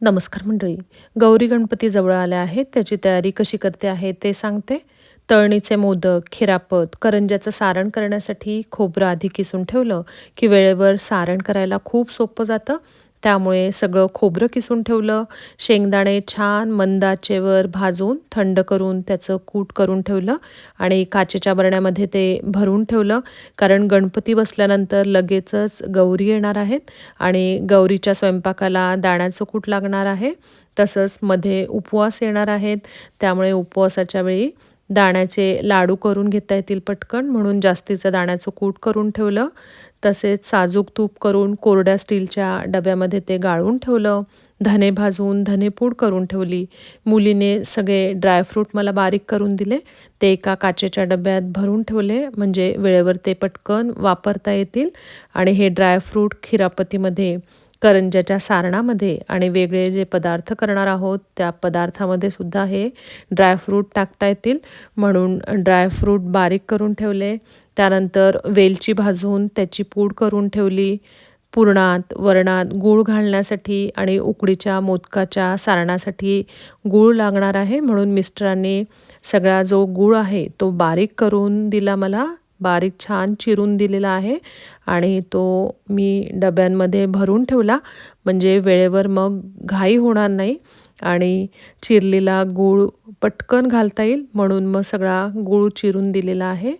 नमस्कार मंडळी. गौरी गणपती जवळ आल्या आहेत. त्याची तयारी कशी करते आहे ते सांगते. तळणीचे मोदक खिरापत करंज्याचं सारण करण्यासाठी खोबरं आधी किसून ठेवलं की वेळेवर सारण करायला खूप सोपं जातं. त्यामुळे सगळं खोबरं किसून ठेवलं शेंगदाणे छान मंदाचेवर भाजून थंड करून त्याचं कूट करून ठेवलं आणि काचेच्या बरण्यामध्ये ते भरून ठेवलं. कारण गणपती बसल्यानंतर लगेचच गौरी येणार आहेत आणि गौरीच्या स्वयंपाकाला दाण्याचं कूट लागणार आहे. तसंच मध्ये उपवास येणार आहेत. त्यामुळे उपवासाच्या वेळी दाण्याचे लाडू करून घेता येतील पटकन. म्हणून जास्तीचं दाण्याचं कूट करून ठेवलं. तसेच साजूक तूप करून कोरड्या स्टीलच्या डब्यामध्ये ते गाळून ठेवलं. धने भाजून धनेपूड करून ठेवली. मुलीने सगळे ड्रायफ्रूट मला बारीक करून दिले. ते एका काचेच्या डब्यात भरून ठेवले. म्हणजे वेळेवर ते पटकन वापरता येतील. आणि हे ड्रायफ्रूट खिरापतीमध्ये करंज्याच्या सारणामध्ये आणि वेगळे जे पदार्थ करणार आहोत त्या पदार्थामध्ये सुद्धा हे ड्रायफ्रूट टाकता येतील. म्हणून ड्रायफ्रूट बारीक करून ठेवले. त्यानंतर वेलची भाजून त्याची पूड करून ठेवली. पुरणात वरणात गूळ घालण्यासाठी आणि उकडीच्या मोदकाच्या सारणासाठी गूळ लागणार आहे. म्हणून मिस्टरांनी सगळा जो गूळ आहे तो बारीक करून दिला मला. बारीक छान चिरून दिलेला आहे आणि तो मी डब्यांमध्ये भरून ठेवला. म्हणजे वेळेवर मग घाई होणार नाही आणि चिरलेला गूळ पटकन घालता येईल म्हणून मग सगळा गूळ चिरून दिलेला आहे.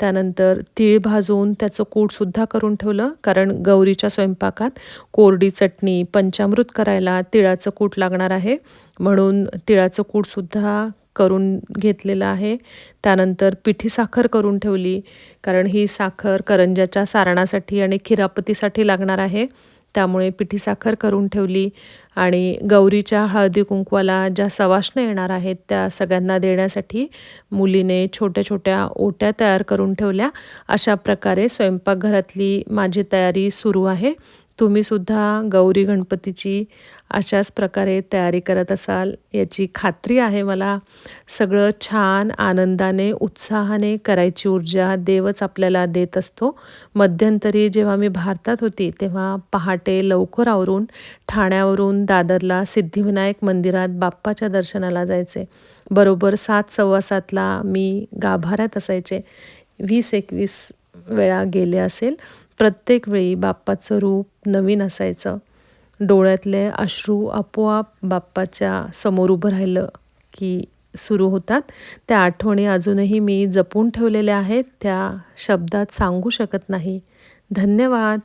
त्यानंतर तीळ भाजून त्याचं कूटसुद्धा करून ठेवलं कारण गौरीच्या स्वयंपाकात कोरडी चटणी पंचामृत करायला तिळाचं कूट लागणार आहे म्हणून तिळाचं कूटसुद्धा करून घेतलेलं आहे. त्यानंतर पिठी साखर करून ठेवली कारण ही साखर करंजाच्या सारणासाठी आणि खिरापतीसाठी लागणार आहे. त्यामुळे पिठी साखर करून ठेवली आणि गौरीच्या हळदी कुंकवाला ज्या सवाष्ण येणार आहेत त्या सगळ्यांना देण्यासाठी मुलीने छोट्या छोट्या ओट्या तयार करून ठेवल्या. अशा प्रकारे स्वयंपाकघरातली माझी तयारी सुरू आहे. तुम्हीसुद्धा गौरी गणपतीची अशाच प्रकारे तयारी करत असाल याची खात्री आहे मला. सगळं छान आनंदाने उत्साहाने करायची ऊर्जा देवच आपल्याला देत असतो. मध्यंतरी जेव्हा मी भारतात होती तेव्हा पहाटे लवकर आवरून ठाण्यावरून दादरला सिद्धिविनायक मंदिरात बाप्पाच्या दर्शनाला जायचे. बरोबर सात सव्वा सातला मी गाभाऱ्यात असायचे. वीस एकवीस वेळा गेले असेल. प्रत्येक वेळी बाप्पाचं रूप नवीन असायचं. डोळ्यातले अश्रू आपोआप बाप्पाच्या समोर उभं राहिलं की सुरू होतात. त्या आठवणी अजूनही मी जपून ठेवलेल्या आहेत. त्या शब्दात सांगू शकत नाही. धन्यवाद.